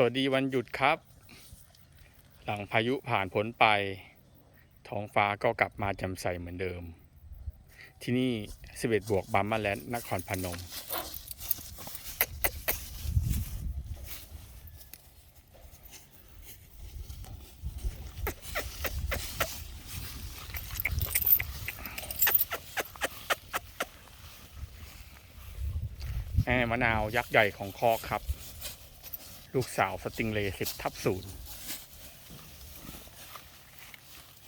สวัสดีวันหยุดครับ หลังพายุผ่านพ้นไป ท้องฟ้าก็กลับมาจ่มใสเหมือนเดิม ที่นี่ 11 บวกบัมมาแลนด์นครพนมแม่มะนาวยักษ์ใหญ่ของคอครับ ลูกสาวสติงเลสิบทับศูนย์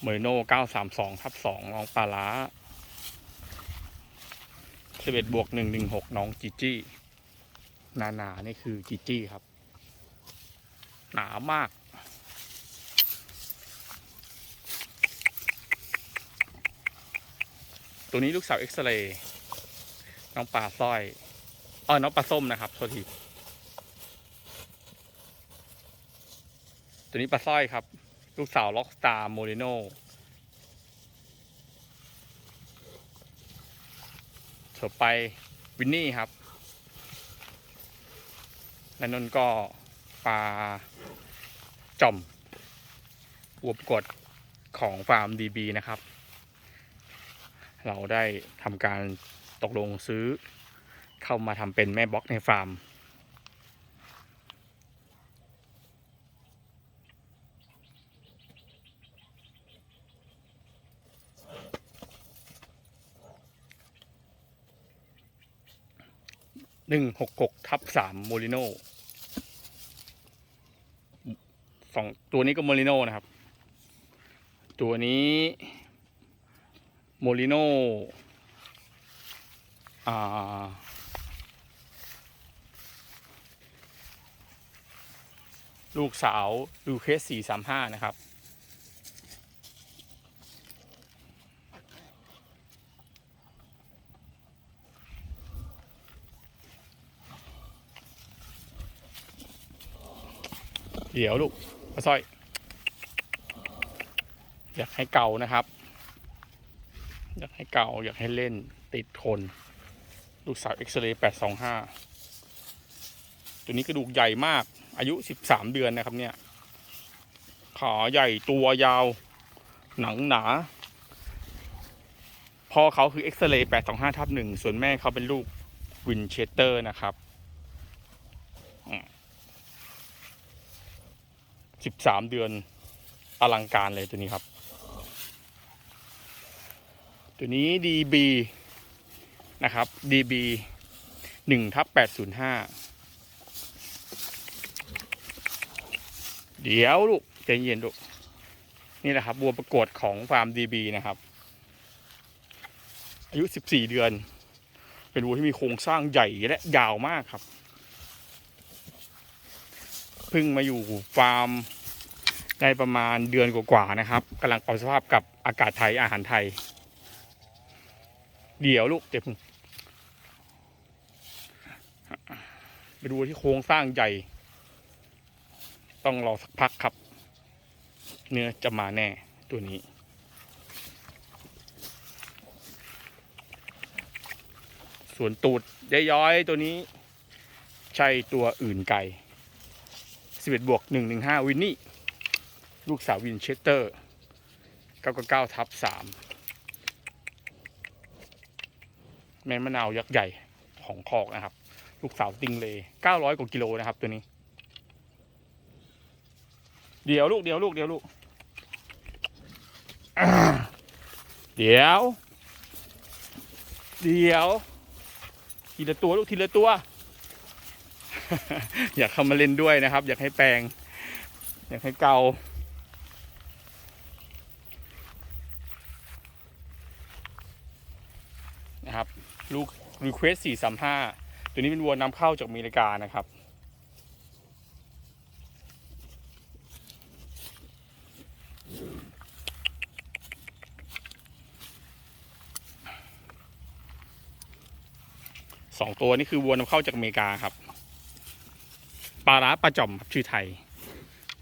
เมอร์โน่เก้าสามสองทับสองน้องปลาล้าสิบเอ็ดบวกหนึ่งหนึ่งหกน้องจีจี้หนานาๆนี่คือจีจี้ครับ หนามาก ตัวนี้ลูกสาวเอ็กซเรย์น้องปลาสร้อยเออน้องปลาส้มนะครับโทษที ตัวนี้ปลาสร้อยครับ ลูกสาวล็อกสตาร์โมเรโนเถอไปวินนี่ครับและนนก็ปลาจอมอวบกดของฟาร์มดีบีนะครับ เราได้ทำการตกลงซื้อเข้ามาทำเป็นแม่บล็อกในฟาร์ม หนึ่งหกหกทับสามโมลิโนสองตัวนี้ก็โมลิโนนะครับ ตัวนี้โมลิโนอ่าลูกสาวลูเคสสี่สามห้านะครับ เดี๋ยวลูกปลาสร้อย อยากให้เก่านะครับ อยากให้เก่าอยากให้เล่นติดทน ลูกสาวเอ็กซเรย์แปดสองห้าตัวนี้กระดูกใหญ่มาก อายุสิบสามเดือนนะครับเนี่ยขาใหญ่ตัวยาว หนังหนาพ่อเขาคือเอ็กซเรย์แปดสองห้าทับหนึ่งส่วนแม่เขาเป็นลูกวินเชสเตอร์นะครับ สิบสามเดือนอลังการเลยตัวนี้ครับ ตัวนี้ DB นะครับ DB หนึ่งทับแปดศูนย์ห้าเดี๋ยวลูกใจเย็นลูกนี่แหละครับบัวประกวดของฟาร์ม DB นะครับ อายุสิบสี่เดือน เป็นวัวที่มีโครงสร้างใหญ่และยาวมากครับ เพิ่งมาอยู่ฟาร์มได้ประมาณเดือนกว่าๆนะครับกำลังปรับสภาพกับอากาศไทยอาหารไทย เดี๋ยวลูกเดี๋ยวไปดูที่โครงสร้างใหญ่ ต้องรอสักพักครับ เนื้อจะมาแน่ตัวนี้ส่วนตูดย้อยๆตัวนี้ ใช่ตัวอื่นไกล 11บวก115 วินนี่ ลูกสาววินเชสเตอร์ 999ทับ3แม่มะนาวยักษ์ใหญ่ของคอกนะครับ ลูกสาวติงเล 900 กว่ากิโลนะครับตัวนี้ เดี๋ยวลูกเดี๋ยวลูกเดี๋ยวลูก เดี๋ยว เดี๋ยว ทีละตัวลูกทีละตัว อยากเข้ามาเล่นด้วยนะครับ อยากให้แปลง อยากให้เกานะครับลูก Request 435ตัวนี้เป็นวัวนำเข้าจากอเมริกานะครับสองตัวนี่คือวัวนำเข้าจากอเมริกาครับ ปลาร้าปลาจอมครับชื่อไทย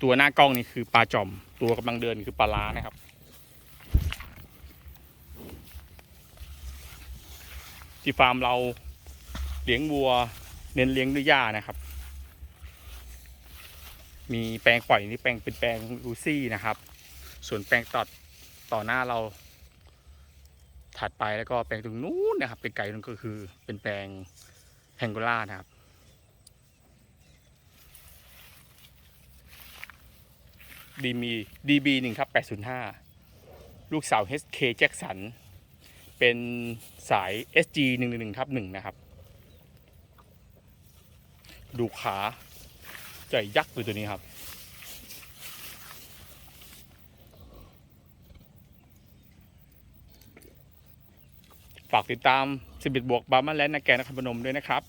ตัวหน้ากล้องนี่คือปลาจอม ตัวกำลังเดินคือปลาร้านะครับ ที่ฟาร์มเราเลี้ยงวัว เน้นเลี้ยงด้วยหญ้านะครับ มีแปลงปล่อยนี่แปลงเป็นแปลงลูซี่นะครับ ส่วนแปลงตัดต่อหน้าเราถัดไปแล้วก็แปลงตรงนู้นนะครับเป็นไกลนั่นก็คือเป็นแปลงแพงโกล่านะครับ ดีมี DB หนึ่งครับ805 ลูกสาว HK แจ็คสันเป็นสาย SG 111ทับ1นะครับ ดูขาใหญ่ยักษ์เลยตัวนี้ครับ ฝากติดตาม 11 บวกบาร์มาแลนด์นาแกนครพนมด้วยนะครับ